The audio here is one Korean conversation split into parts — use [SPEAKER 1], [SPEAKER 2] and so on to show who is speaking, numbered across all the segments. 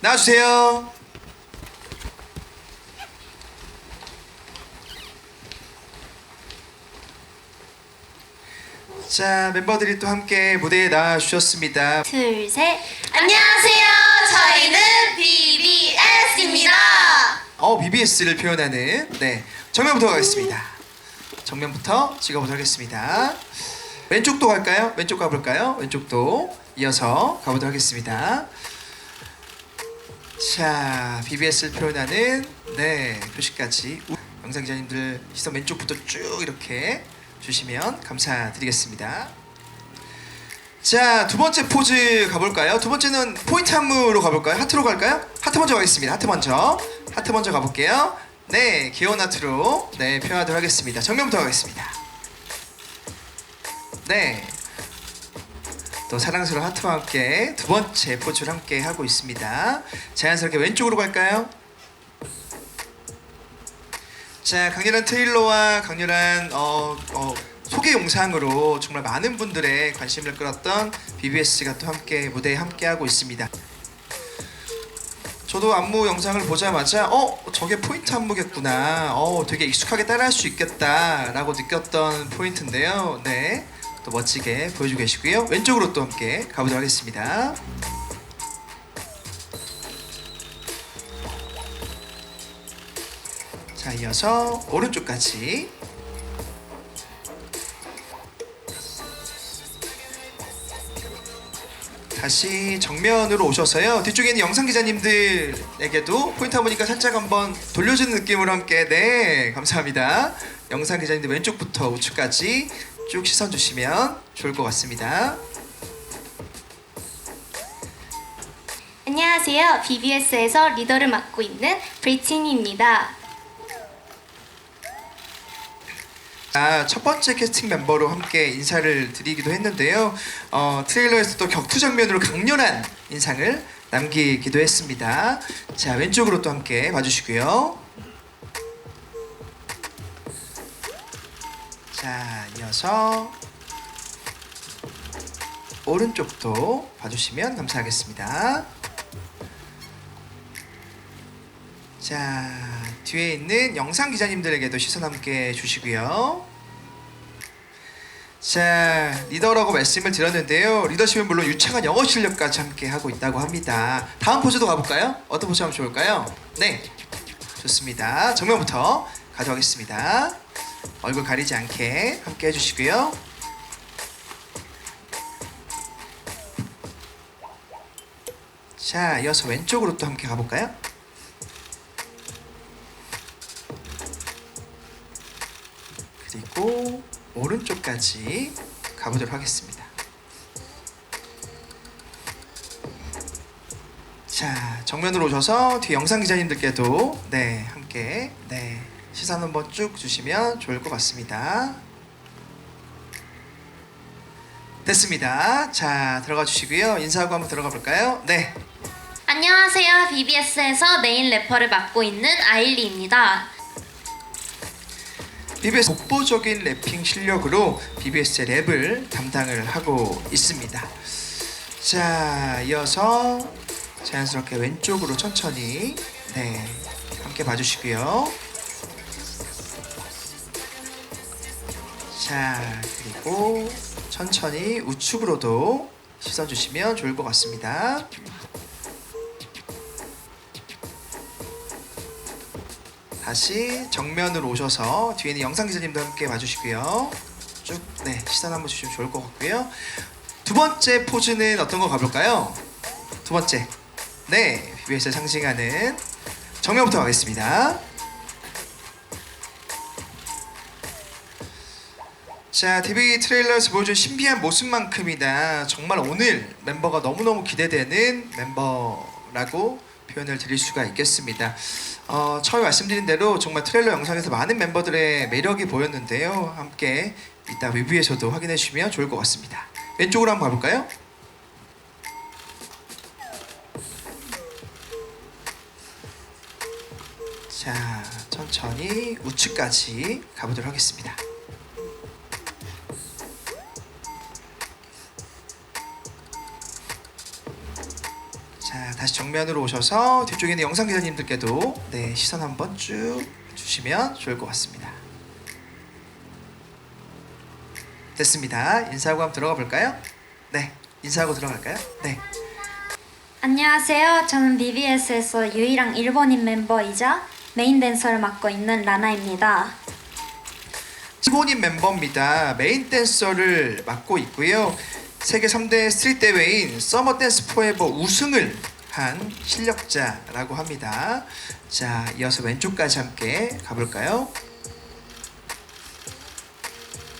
[SPEAKER 1] 나와주세요. 자 멤버들이 또 함께 무대에 나와주셨습니다.
[SPEAKER 2] 둘, 셋.
[SPEAKER 3] 안녕하세요. 저희는 BBS입니다.
[SPEAKER 1] 어 BBS를 표현하는 네 정면부터 가겠습니다. 정면부터 찍어보도록 하겠습니다. 왼쪽도 갈까요? 왼쪽 가볼까요? 왼쪽도 이어서 가보도록 하겠습니다. 자 BBS를 표현하는 네 표시까지 우- 영상 기자님들 시선 왼쪽부터 쭉 이렇게 주시면 감사드리겠습니다. 자, 두 번째 포즈 가볼까요? 두 번째는 포인트 안무로 가볼까요? 하트로 갈까요? 하트 먼저 가겠습니다. 하트 먼저. 하트 먼저 가볼게요. 네, 귀여운 하트로 네 표현하도록 하겠습니다. 정면부터 가겠습니다. 네. 또 사랑스러운 하트와 함께 두 번째 포즈를 함께 하고 있습니다. 자연스럽게 왼쪽으로 갈까요? 자, 강렬한 트레일러와 강렬한 어, 어, 소개 영상으로 정말 많은 분들의 관심을 끌었던 BBS가 또 함께 무대에 함께 하고 있습니다. 저도 안무 영상을 보자마자 어 저게 포인트 안무겠구나. 어 되게 익숙하게 따라할 수 있겠다라고 느꼈던 포인트인데요. 네, 또 멋지게 보여주고 계시고요. 왼쪽으로 또 함께 가보도록 하겠습니다. 자, 이어서 오른쪽까지. 다시 정면으로 오셔서요. 뒤쪽에 있는 영상 기자님들에게도 포인트 한번니까 살짝 한번 돌려주는 느낌으로 함께 네 감사합니다. 영상 기자님들 왼쪽부터 우측까지 쭉 시선 주시면 좋을 것 같습니다.
[SPEAKER 2] 안녕하세요. BBS에서 리더를 맡고 있는 브리틴입니다.
[SPEAKER 1] 아, 첫 번째 캐스팅 멤버로 함께 인사를 드리기도 했는데요. 어, 트레일러에서 또 격투 장면으로 강렬한 인상을 남기기도 했습니다. 자, 왼쪽으로 또 함께 봐주시고요. 자, 이어서 오른쪽도 봐주시면 감사하겠습니다. 자, 뒤에 있는 영상 기자님들에게도 시선 함께 주시고요. 자, 리더라고 말씀을 드렸는데요. 리더십은 물론 유창한 영어 실력까지 함께 하고 있다고 합니다. 다음 포즈도 가볼까요? 어떤 포즈 하면 좋을까요? 네, 좋습니다. 정면부터 가져가겠습니다. 얼굴 가리지 않게 함께 해주시고요. 자, 이어서 왼쪽으로 또 함께 가볼까요? 그리고 오른쪽까지 가보도록 하겠습니다. 자 정면으로 오셔서 뒤 영상 기자님들께도 네 함께 네 시선 한번 쭉 주시면 좋을 것 같습니다. 됐습니다. 자 들어가 주시고요 인사하고 한번 들어가 볼까요? 네
[SPEAKER 3] 안녕하세요. BBS에서 메인 래퍼를 맡고 있는 아일리입니다.
[SPEAKER 1] BBS 독보적인 래핑 실력으로 BBS의 랩을 담당을 하고 있습니다. 자, 이어서 자연스럽게 왼쪽으로 천천히 네 함께 봐주시고요. 자, 그리고 천천히 우측으로도 시선 주시면 좋을 것 같습니다. 다시 정면으로 오셔서 뒤에 있는 영상 기자님도 함께 봐주시고요. 쭉 네, 시선 한번 주시면 좋을 것 같고요. 두 번째 포즈는 어떤 거 가볼까요? 두 번째, 네, BBS를 상징하는 정면부터 가겠습니다. 자, TV 트레일러에서 보여준 신비한 모습만큼이나 정말 오늘 멤버가 너무너무 기대되는 멤버라고 표현을 드릴 수가 있겠습니다. 어, 처음에 말씀드린 대로 정말 트레일러 영상에서 많은 멤버들의 매력이 보였는데요. 함께 이따 리뷰에서도 확인해 주시면 좋을 것 같습니다. 왼쪽으로 한번 가볼까요? 자, 천천히 우측까지 가보도록 하겠습니다. 다시 정면으로 오셔서 뒤쪽에 있는 영상 기자님들께도 네 시선 한번 쭉 주시면 좋을 것 같습니다. 됐습니다. 인사하고 한번 들어가 볼까요? 네, 인사하고 들어갈까요? 네.
[SPEAKER 4] 안녕하세요. 저는 BBS에서 유일한 일본인 멤버이자 메인 댄서를 맡고 있는 라나입니다.
[SPEAKER 1] 일본인 멤버입니다. 메인 댄서를 맡고 있고요. 세계 3대 스트릿 대회인 서머 댄스 포에버 우승을 한 실력자라고 합니다. 자, 이어서 왼쪽까지 함께 가볼까요?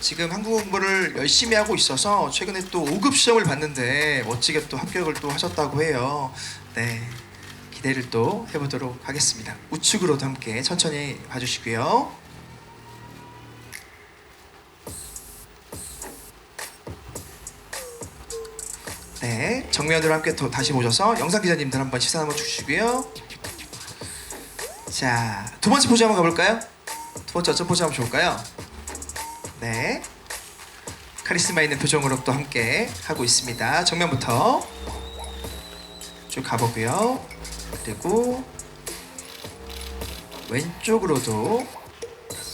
[SPEAKER 1] 지금 한국어 공부를 열심히 하고 있어서 최근에 또 5급 시험을 봤는데 멋지게 또 합격을 또 하셨다고 해요. 네. 기대를 또 해보도록 하겠습니다. 우측으로도 함께 천천히 봐주시고요. 네, 정면으로 함께 또 다시 모셔서 영상 기자님들 한번 시선 한번 주시고요. 자, 두 번째 포즈 한번 가볼까요? 두 번째 어떤 포즈 하면 좋을까요? 네, 카리스마 있는 표정으로 또 함께 하고 있습니다. 정면부터 쭉 가보고요. 그리고 왼쪽으로도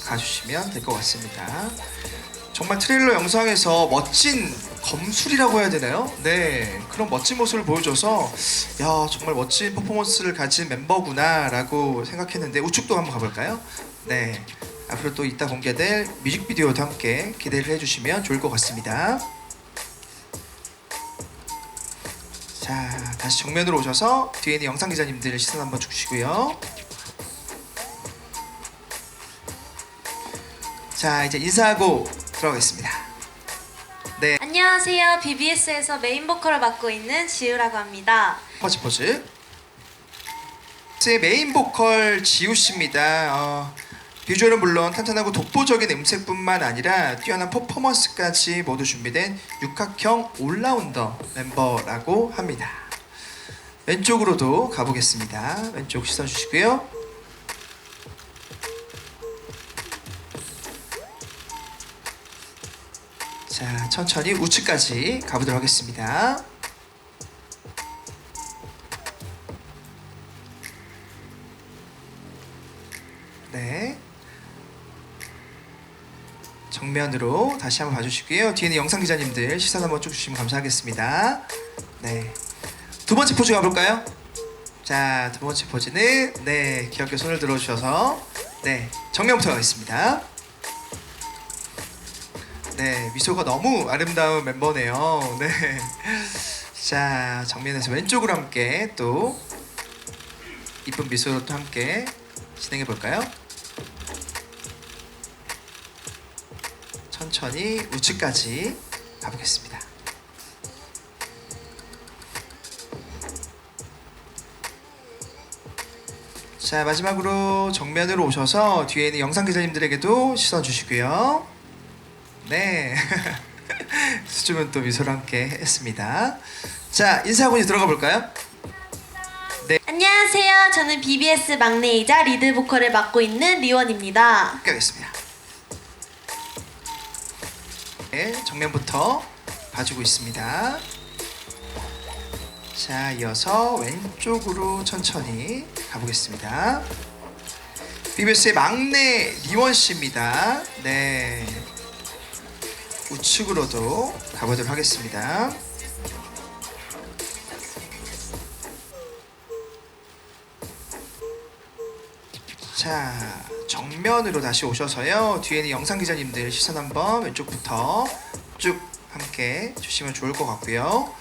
[SPEAKER 1] 가주시면 될 것 같습니다. 정말 트레일러 영상에서 멋진 검술이라고 해야 되나요? 네 그런 멋진 모습을 보여줘서 야 정말 멋진 퍼포먼스를 가진 멤버구나라고 생각했는데 우측도 한번 가볼까요? 네 앞으로 또 이따 공개될 뮤직비디오도 함께 기대를 해주시면 좋을 것 같습니다. 자 다시 정면으로 오셔서 뒤에 있는 영상 기자님들 시선 한번 주시고요. 자 이제 인사하고 들어가겠습니다. 네.
[SPEAKER 3] 안녕하세요. BBS에서 메인 보컬을 맡고 있는 지우라고 합니다.
[SPEAKER 1] 퍼지 퍼즈. 제 메인 보컬 지우 씨입니다. 어, 비주얼은 물론 탄탄하고 독보적인 음색뿐만 아니라 뛰어난 퍼포먼스까지 모두 준비된 육각형 올라운더 멤버라고 합니다. 왼쪽으로도 가보겠습니다. 왼쪽 시선 주시고요. 자, 천천히 우측까지 가보도록 하겠습니다. 네. 정면으로 다시 한번 봐주시고요. 뒤에는 영상 기자님들 시선 한번 쭉 주시면 감사하겠습니다. 네. 두 번째 포즈 가볼까요? 자, 두 번째 포즈는 네 귀엽게 손을 들어주셔서 네 정면부터 가겠습니다. 네 미소가 너무 아름다운 멤버네요. 네. 자 정면에서 왼쪽으로 함께 또 이쁜 미소로 또 함께 진행해 볼까요? 천천히 우측까지 가보겠습니다. 자 마지막으로 정면으로 오셔서 뒤에 있는 영상 기자님들에게도 시선 주시고요. 네 수줍은 또 미소로 함께 했습니다. 자 인사하고 들어가 볼까요?
[SPEAKER 3] 안녕하세요. 저는 BBS 막내이자 리드 보컬을 맡고 있는 리원입니다.
[SPEAKER 1] 하겠습니다. 네, 정면부터 봐주고 있습니다. 자, 이어서 왼쪽으로 천천히 가보겠습니다. BBS의 막내 리원 씨입니다. 네. 우측으로도 가보도록 하겠습니다. 자 정면으로 다시 오셔서요. 뒤에는 영상 기자님들 시선 한번 왼쪽부터 쭉 함께 주시면 좋을 것 같고요.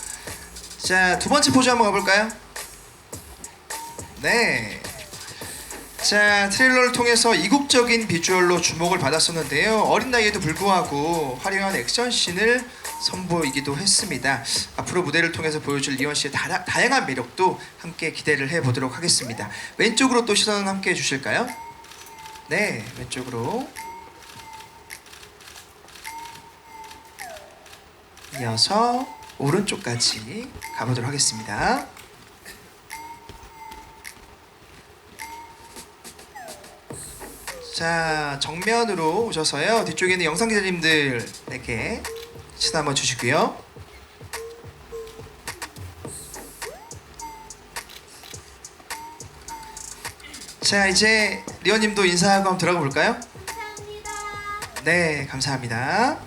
[SPEAKER 1] 자 두 번째 포즈 한번 가볼까요? 네 자 트레일러를 통해서 이국적인 비주얼로 주목을 받았었는데요. 어린 나이에도 불구하고 화려한 액션씬을 선보이기도 했습니다. 앞으로 무대를 통해서 보여줄 리원 씨의 다, 다양한 매력도 함께 기대를 해보도록 하겠습니다. 왼쪽으로 또 시선 함께 해주실까요? 네, 왼쪽으로. 이어서 오른쪽까지 가보도록 하겠습니다. 자 정면으로 오셔서요. 뒤쪽에 있는 영상 기자님들에게 시선 한번 주시고요. 자 이제 리오님도 인사하고 한번 들어가 볼까요? 네 감사합니다.